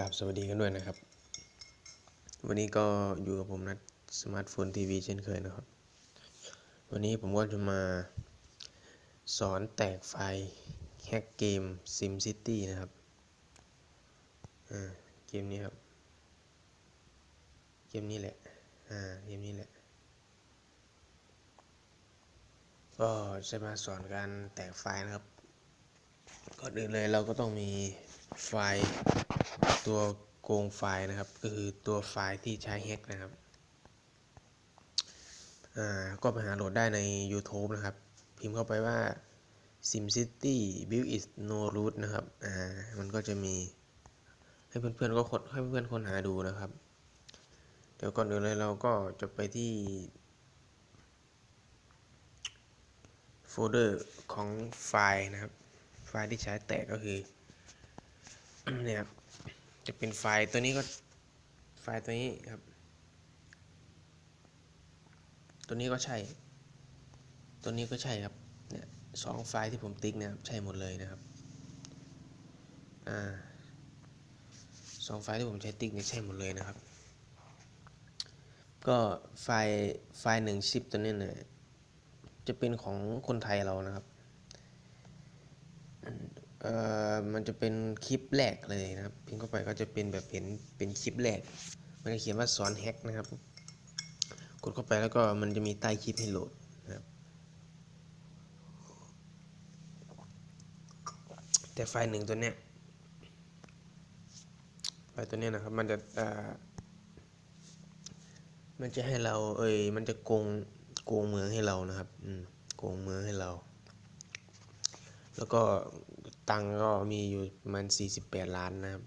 กราบสวัสดีกันด้วยนะครับ วันนี้ก็อยู่กับผมนัดสมาร์ทโฟนทีวีเช่นเคยนะครับ วันนี้ผมก็จะมาสอนแตกไฟล์แฮกเกม Sim City นะครับอ่าเกมนี้ครับ เกมนี้แหละอ่าเกมนี้แหละ ก็จะมาสอนการแตกไฟล์นะครับก่อนอื่นเลยเราก็ต้องมี ไฟล์ตัวโกงไฟล์นะครับก็คือตัวไฟล์ที่ใช้แฮกนะครับอ่าก็ไปหาโหลดได้ใน YouTube นะครับ พิมพ์เข้าไปว่า SimCity Build is no root นะครับอ่ามันก็จะมีให้เพื่อนๆก็ค้นให้เพื่อนๆค้นหาดูนะครับ เดี๋ยวก่อนอื่นเลยเราก็จะไปที่โฟลเดอร์ของไฟล์นะครับ ไฟล์ที่ใช้แตกก็คือ นี่ยครับ จะเป็นไฟล์ตัวนี้ก็ไฟล์ตัวนี้ครับ ตัวนี้ก็ใช่ ตัวนี้ก็ใช่ครับ เนี่ยสองไฟล์ที่ผมติ๊กเนี่ยใช่หมดเลยนะครับ อ่าสองไฟล์ที่ผมใช้ติ๊กเนี่ยใช่หมดเลยนะครับ ก็ไฟล์ไฟล์หนึ่งชิปตัวนี้เนี่ยจะเป็นของคนไทยเรานะครับ เอ่อมันจะเป็นคลิปแรกเลยนะครับ พิมพ์เข้าไปก็จะเป็นแบบเห็นเป็นคลิปแรก มันจะเขียนว่าสอนแฮกนะครับ กดเข้าไปแล้วก็มันจะมีใต้คลิปให้โหลดนะครับ แต่ไฟล์หนึ่งตัวเนี้ยไฟล์ตัวเนี้ยนะครับ มันจะอ่อมันจะให้เรา เอ้ยมันจะโกงโกงเมืองให้เรานะครับ อืมโกงเมืองให้เรา แล้วก็ ตังก็มีอยู่มาณ48 ล้านนะครับ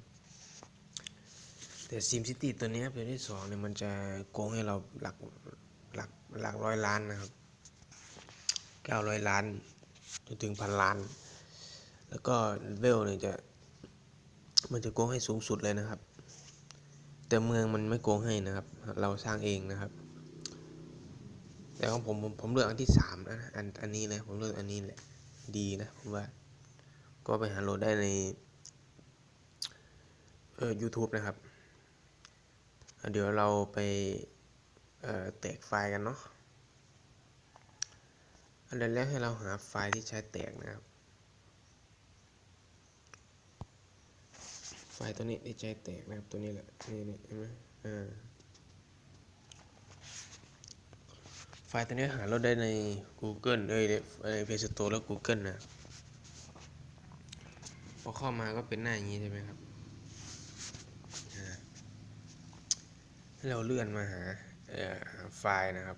แต่ Sim City ตัวนี้ยตัวที่สองเนี่ยมันจะโกงให้เราหลักหลักหลักร้อยล้านนะครับ 900 ล้านจนถึงพันล้าน แล้วก็เวลเนี่ยจะมันจะโกงให้สูงสุดเลยนะครับ แต่เมืองมันไม่โกงให้นะครับ เราสร้างเองนะครับแต่ของผมผมผมเลือกอันที่สามนะอันอันนี้นะผมเลือกอันนี้แหละดีนะผมว่า ก็ไปหาโหลดได้ในเอ่อ YouTube นะครับ เดี๋ยวเราไปเอ่อแตกไฟล์กันเนาะ อันดับแรกให้เราหาไฟล์ที่ใช้แตกนะครับ ไฟล์ตัวนี้ที่ใช้แตกนะครับตัวนี้แหละ นี่นี่เห็นไหมอ่าไฟล์ตัวนี้หาโหลดได้ใน Google เอ้ยใน Play Store แล้ว Google นะ อเข้ามาก็เป็นหน้าอย่างนี้ใช่ไหมครับอ่าให้เราเลื่อนมาหาไฟล์นะครับ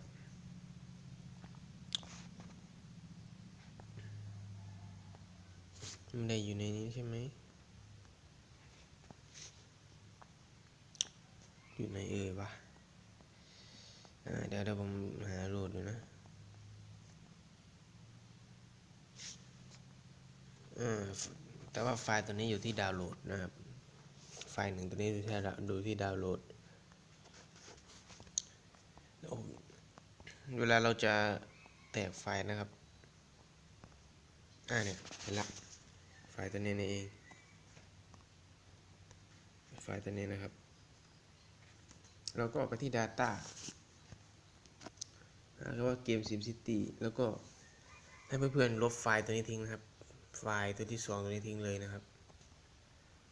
มันได้อยู่ในนี้ใช่ไหม อยู่ในเอ่ยวะอ่าเดี๋ยวเดี๋ยวผมหาโหลดดูนะอ่า แต่ว่าไฟล์ตัวนี้อยู่ที่ดาวน์โหลดนะครับ ไฟล์หนึ่งตัวนี้ดูที่ดาวดูที่ดาวน์โหลด เวลาเราจะแตกไฟล์นะครับ อ่าเนี่ยเห็นละ ไฟล์ตัวนี้นี่เอง ไฟล์ตัวนี้นะครับ เราก็ไปที่ Data หาว่าเกม SimCity แล้วก็ให้เพื่อนๆลบไฟล์ตัวนี้ทิ้งนะครับ ไฟล์ตัวที่สองตัวนี้ทิ้งเลยนะครับ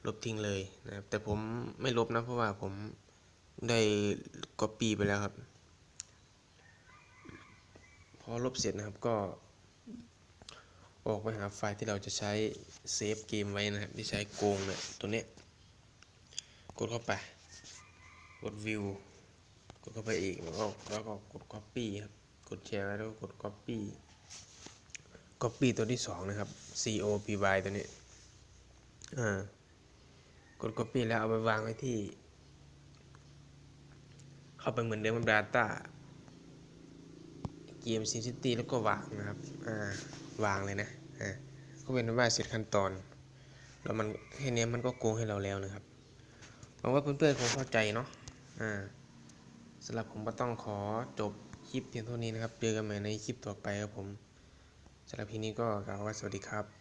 ลบทิ้งเลยนะครับ แต่ผมไม่ลบนะเพราะว่าผมได้ Copy ไปแล้วครับ พอลบเสร็จนะครับก็ออกไปหาไฟล์ที่เราจะใช้เซฟเกมไว้นะครับ ที่ใช้โกงเนี่ยตัวนี้ กดเข้าไป กด view กดเข้าไปอีกแล้วก็แล้วก็กด copy ครับ กดแชร์ไว้แล้วก็กด copy copy ตัวที่สองนะครับ copy ตัวนี้ อ่า กด copy แล้วเอาไปวางไว้ที่ เข้าไปเหมือนเดิมกับ data เกม SimCity แล้วก็วางนะครับ อ่า วางเลยนะ อ่า ก็เป็นว่าเสร็จขั้นตอน แล้วมันแค่นี้มันก็โกงให้เราแล้วนะครับหวังว่าเพื่อนๆคงเข้าใจเนาะ อ่าสำหรับผมก็ต้องขอจบคลิปเพียงเท่านี้นะครับ เจอกันใหม่ในคลิปต่อไปครับผม สำหรับทีนี้ก็กล่าวว่าสวัสดีครับ